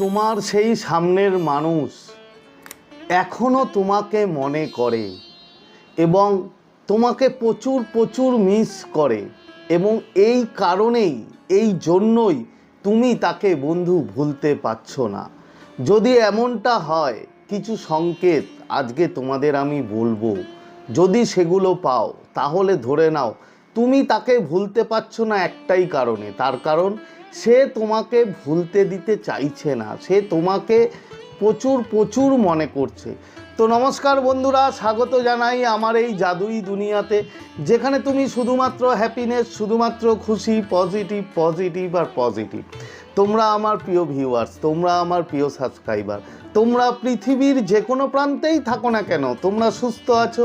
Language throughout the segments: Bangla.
তোমার সেই সামনের মানুষ এখনও তোমাকে মনে করে এবং তোমাকে প্রচুর প্রচুর মিস করে এবং এই কারণেই, এই জন্যই তুমি তাকে বন্ধু ভুলতে পারছ না। যদি এমনটা হয়, কিছু সংকেত আজকে তোমাদের আমি বলব। যদি সেগুলো পাও, তাহলে ধরে নাও, তুমি তাকে ভুলতে পারছ না একটাই কারণে। তার কারণ সে তোমাকে ভুলতে দিতে চাইছে না, সে তোমাকে প্রচুর প্রচুর মনে করছে। তো নমস্কার বন্ধুরা, স্বাগত জানাই আমার এই জাদুই দুনিয়াতে, যেখানে তুমি শুধুমাত্র হ্যাপিনেস শুধুমাত্র খুশি পজিটিভ পজিটিভ আর পজিটিভ তোমরা আমার প্রিয় ভিউয়ার্স তোমরা আমার প্রিয় সাবস্ক্রাইবার তোমরা পৃথিবীর যে কোনো প্রান্তেই থাকো না কেন, তোমরা সুস্থ আছো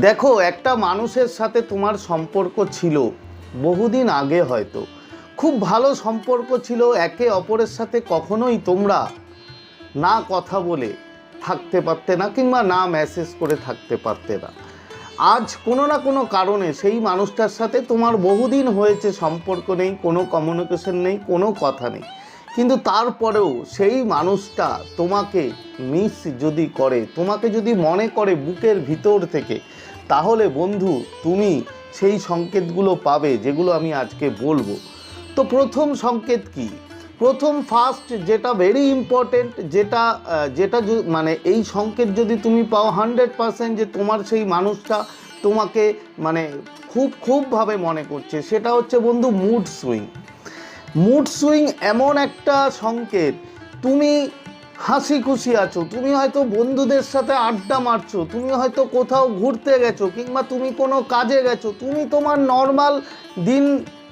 দেখো, একটা মানুষের সাথে তোমার সম্পর্ক ছিল বহুদিন আগে হয়তো। খুব ভালো সম্পর্ক ছিল, একে অপরের সাথে কখনোই তোমরা না কথা বলে থাকতে পারতে না, কিংবা না মেসেজ করে থাকতে পারতে না। আজ কোনো না কোনো কারণে সেই মানুষটার সাথে তোমার বহুদিন হয়েছে সম্পর্ক নেই, কোনো কমিউনিকেশন নেই, কোনো কথা নেই। কিন্তু তারপরেও সেই মানুষটা তোমাকে মিস যদি করে, তোমাকে যদি মনে করে বুকের ভিতর থেকে, তাহলে বন্ধু তুমি সেই সংকেতগুলো পাবে যেগুলো আমি আজকে বলব। তো প্রথম সংকেত কি? প্রথম ফার্স্ট যেটা ভেরি ইম্পর্টেন্ট যেটা যেটা মানে এই সংকেত যদি তুমি পাও হান্ড্রেড পারসেন্ট যে তোমার সেই মানুষটা তোমাকে মানে খুব, খুবভাবে মনে করছে, সেটা হচ্ছে বন্ধু মুড সুইং মুড সুইং এমন একটা সংকেত। তুমি হাসি খুশি আছো, তুমি হয়তো বন্ধুদের সাথে আড্ডা মারছো, তুমি হয়তো কোথাও ঘুরতে গেছো কিংবা তুমি কোনো কাজে গেছো, তুমি তোমার নর্মাল দিন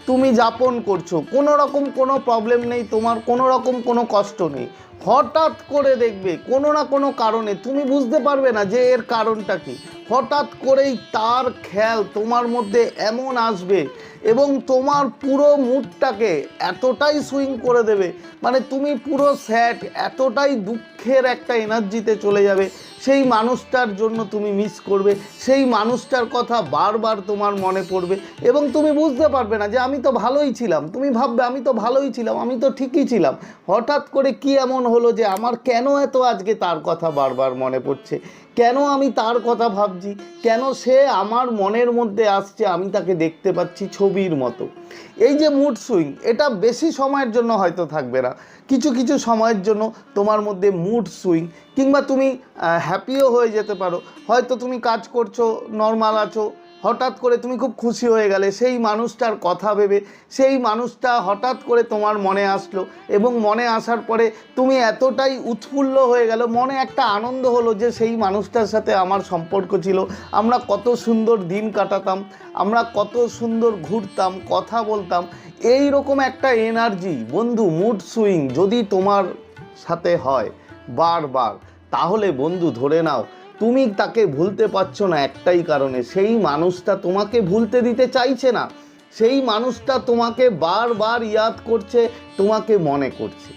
তুমি যাপন করছ। কোনো রকম কোনো প্রবলেম নেই, তোমার কোনো রকম কোনো কষ্ট নেই। হঠাৎ করে দেখবে, কোনো না কোনো কারণে, তুমি বুঝতে পারবে না যে এর কারণটা কি। হঠাৎ করেই তার খেয়াল তোমার মধ্যে এমন আসবে এবং তোমার পুরো মুডটাকে এতটাই সুইং করে দেবে মানে তুমি পুরো স্যাট এতটাই দুঃখের একটা এনার্জিতে চলে যাবে। সেই মানুষটার জন্য তুমি মিস করবে, সেই মানুষটার কথা বারবার তোমার মনে পড়বে এবং তুমি বুঝতে পারবে না যে আমি তো ভালোই ছিলাম, তুমি ভাববে আমি তো ভালোই ছিলাম, আমি তো ঠিকই ছিলাম। হঠাৎ করে কি এমন হলো যে আমার কেন এত আজকে তার কথা বারবার মনে পড়ছে? কেন আমি তার কথা ভাবছি? কেন সে আমার মনের মধ্যে আসছে আমি তাকে দেখতে পাচ্ছি ছবির মতো? এই যে মুড সুইং এটা বেশি সময়ের জন্য হয়তো থাকবে না। কিছু কিছু সময়ের জন্য তোমার মধ্যে মুড সুইং কিংবা তুমি হ্যাপিও হয়ে যেতে পারো। হয়তো তুমি কাজ করছ নর্মাল আছো হঠাৎ করে তুমি খুব খুশি হয়ে গেলে, সেই মানুষটার কথা ভেবে, সেই মানুষটা হঠাৎ করে তোমার মনে আসলো এবং মনে আসার পরে তুমি এতটাই উৎফুল্ল হয়ে গেল, মনে একটা আনন্দ হলো যে সেই মানুষটার সাথে আমার সম্পর্ক ছিল। আমরা কত সুন্দর দিন কাটাতাম, আমরা কত সুন্দর ঘুরতাম, কথা বলতাম এই রকম একটা এনার্জি বন্ধু মুড সুইং যদি তোমার সাথে হয় বারবার, তাহলে বন্ধু ধরে নাও। তুমি তাকে ভুলতে পারছ না একটাই কারণে। সেই মানুষটা তোমাকে ভুলতে দিতে চাইছে না। সেই মানুষটা তোমাকে বারবার ইয়াদ করছে, তোমাকে মনে করছে।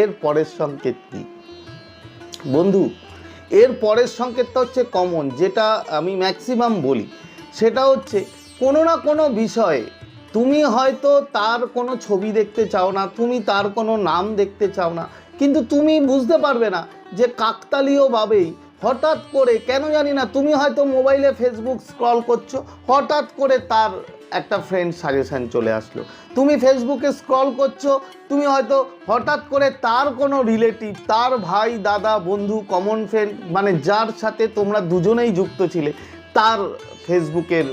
এর পরের সংকেত কী? বন্ধু, এর পরের সংকেতটা হচ্ছে কমন যেটা আমি ম্যাক্সিমাম বলি। সেটা হচ্ছে, কোনো না কোনো বিষয়ে তুমি হয়তো তার কোনো ছবি দেখতে চাও না, তুমি তার কোনো নাম দেখতে চাও না, কিন্তু তুমি বুঝতে পারবে না যে কাকতালীয়ভাবেই হঠাৎ করে, কেন জানি না, তুমি হয়তো মোবাইলে ফেসবুক স্ক্রল করছ, হঠাৎ করে তার একটা ফ্রেন্ড সাজেশান চলে আসলো। তুমি ফেসবুকে স্ক্রল করছ, তুমি হয়তো হঠাৎ করে তার কোনো রিলেটিভ তার ভাই, দাদা, বন্ধু কমন ফ্রেন্ড মানে যার সাথে তোমরা দুজনেই যুক্ত ছিলে তার ফেসবুকের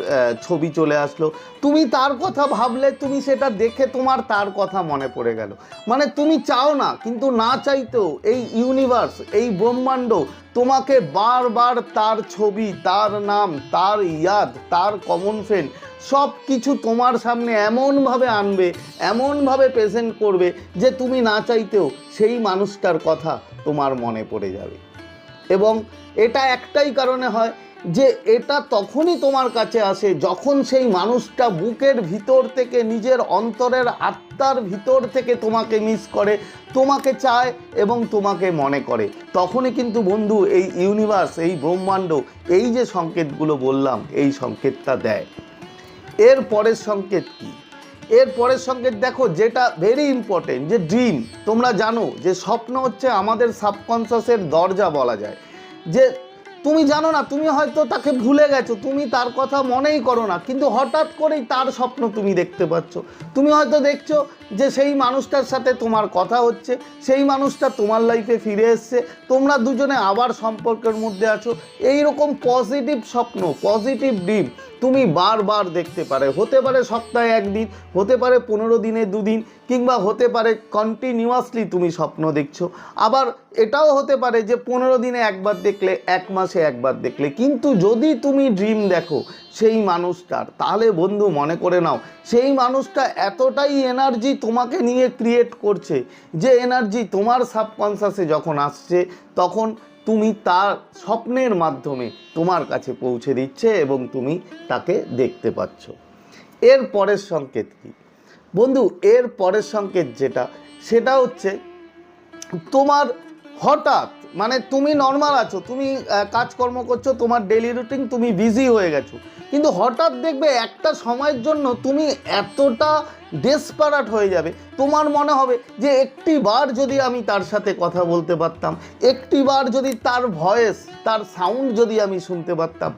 ছবি চলে আসলো। তুমি তার কথা ভাবলে, তুমি সেটা দেখে তোমার তার কথা মনে পড়ে গেল। মানে তুমি চাও না, কিন্তু না চাইতেও এই ইউনিভার্স এই ব্রহ্মাণ্ড তোমাকে বারবার তার ছবি, তার নাম, তার ইয়াদ, তার কমন ফ্রেন্ড সব কিছু তোমার সামনে এমনভাবে আনবে, এমনভাবে প্রেজেন্ট করবে যে তুমি না চাইতেও সেই মানুষটার কথা তোমার মনে পড়ে যাবে। এবং এটা একটাই কারণে হয় যে এটা তখনই তোমার কাছে আসে যখন সেই মানুষটা বুকের ভিতর থেকে নিজের অন্তরের আত্মার ভিতর থেকে তোমাকে মিস করে, তোমাকে চায় এবং তোমাকে মনে করে। তখনই কিন্তু বন্ধু এই ইউনিভার্স এই ব্রহ্মাণ্ড, এই যে সংকেতগুলো বললাম, এই সংকেতটা দেয়। এর পরের সংকেত কি? এর পরের সংকেত দেখো, যেটা ভেরি ইম্পর্টেন্ট যে ড্রিম তোমরা জানো যে স্বপ্ন হচ্ছে আমাদের সাবকনসিয়াসের দরজা বলা যায়। যে তুমি জানো না, তুমি হয়তো তাকে ভুলে গেছো, তুমি তার কথা মনেই করো না, কিন্তু হঠাৎ করেই তার স্বপ্ন তুমি দেখতে পাচ্ছ। তুমি হয়তো দেখছ যে সেই মানুষটার সাথে তোমার কথা হচ্ছে, সেই মানুষটা তোমার লাইফে ফিরে এসছে, তোমরা দুজনে আবার সম্পর্কের মধ্যে আছো। এই রকম পজিটিভ স্বপ্ন পজিটিভ ড্রিম তুমি বারবার দেখতে পারে। হতে পারে সপ্তাহে একদিন, হতে পারে পনেরো দিনে দুদিন, কিংবা হতে পারে কন্টিনিউয়াসলি তুমি স্বপ্ন দেখছ। আবার এটাও হতে পারে যে পনেরো দিনে একবার দেখলে, এক মাসে একবার দেখলে। কিন্তু যদি তুমি ড্রিম দেখো সেই মানুষটার, তাহলে বন্ধু মনে করে নাও, সেই মানুষটা এতটাই এনার্জি তোমাকে নিয়ে ক্রিয়েট করছে, যে এনার্জি তোমার সাবকনসাসে যখন আসছে, তখন তুমি তার স্বপ্নের মাধ্যমে তোমার কাছে পৌঁছে দিচ্ছে এবং তুমি তাকে দেখতে পাচ্ছ। এর পরের সংকেত কি? বন্ধু, এর পরের সংকেত যেটা, সেটা হচ্ছে তোমার হঠাৎ মানে তুমি নর্মাল আছো, তুমি কাজকর্ম করছ, তোমার ডেলি রুটিন তুমি বিজি হয়ে গেছো। কিন্তু হঠাৎ দেখবে একটা সময়ের জন্য তুমি এতটা ডেসপারাট হয়ে যাবে। তোমার মনে হবে যে একটি বার যদি আমি তার সাথে কথা বলতে পারতাম একটি বার যদি তার ভয়েস তার সাউন্ড যদি আমি শুনতে পারতাম,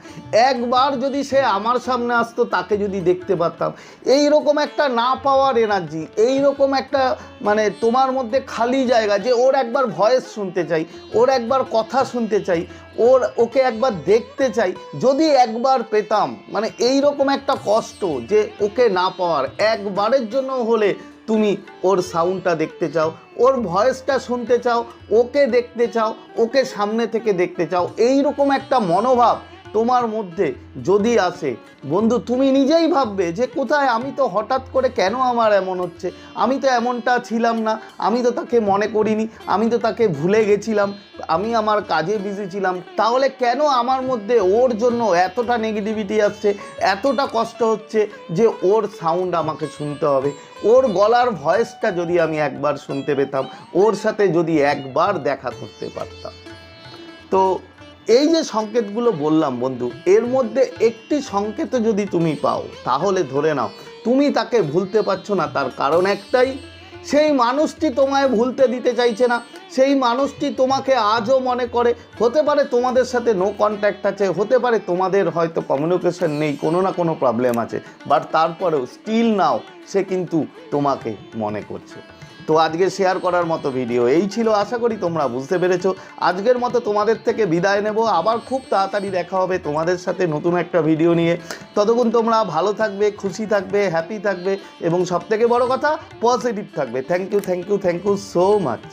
একবার যদি সে আমার সামনে আসতো, তাকে যদি দেখতে পারতাম এই রকম একটা না পাওয়ার এনার্জি এই রকম একটা মানে তোমার মধ্যে খালি জায়গা যে ওর একবার ভয়েস শুনতে চাই, ওর একবার কথা শুনতে চাই ওর, ওকে একবার দেখতে চাই। যদি একবার পেতাম মানে এই রকম একটা কষ্ট যে ওকে না পাওয়ার, একবারের জন্য হলে তুমি ওর সাউন্ডটা দেখতে চাও, ওর ভয়েসটা শুনতে চাও, ওকে দেখতে চাও, ওকে সামনে থেকে দেখতে চাও এই রকম একটা মনোভাব তোমার মধ্যে যদি আসে, বন্ধু, তুমি নিজেই ভাববে যে কোথায় আমি তো হঠাৎ করে কেন আমার এমন হচ্ছে? আমি তো এমনটা ছিলাম না, আমি তো তাকে মনে করিনি, আমি তো তাকে ভুলে গেছিলাম, আমি আমার কাজে বিজি ছিলাম। তাহলে কেন আমার মধ্যে ওর জন্য এতটা নেগেটিভিটি আসছে, এতটা কষ্ট হচ্ছে যে ওর সাউন্ড আমাকে শুনতে হবে? ওর গলার ভয়েসটা যদি আমি একবার শুনতে পেতাম, ওর সাথে যদি একবার দেখা করতে পারতাম। তো এই যে সংকেতগুলো বললাম বন্ধু, এর মধ্যে একটি সংকেত যদি তুমি পাও, তাহলে ধরে নাও, তুমি তাকে ভুলতে পারছ না, তার কারণ একটাই, সেই মানুষটি তোমায় ভুলতে দিতে চাইছে না, সেই মানুষটি তোমাকে আজও মনে করে, হতে পারে তোমাদের সাথে নো কন্ট্যাক্ট আছে, হতে পারে তোমাদের হয়তো কমিউনিকেশন নেই, কোনো না কোনো প্রবলেম আছে বাট তারপরেও স্টিল নাও সে কিন্তু তোমাকে মনে করছে। তো আজকে শেয়ার করার মতো ভিডিও এই ছিল, আশা করি তোমরা বুঝতে পেরেছ। আজকের মতো তোমাদের থেকে বিদায় নেব। আবার খুব তাড়াতাড়ি দেখা হবে তোমাদের সাথে নতুন একটা ভিডিও নিয়ে। ততক্ষণ তোমরা ভালো থাকবে, খুশি থাকবে হ্যাপি থাকবে এবং সবথেকে বড় কথা পজিটিভ থাকবে। Thank you thank you thank you so much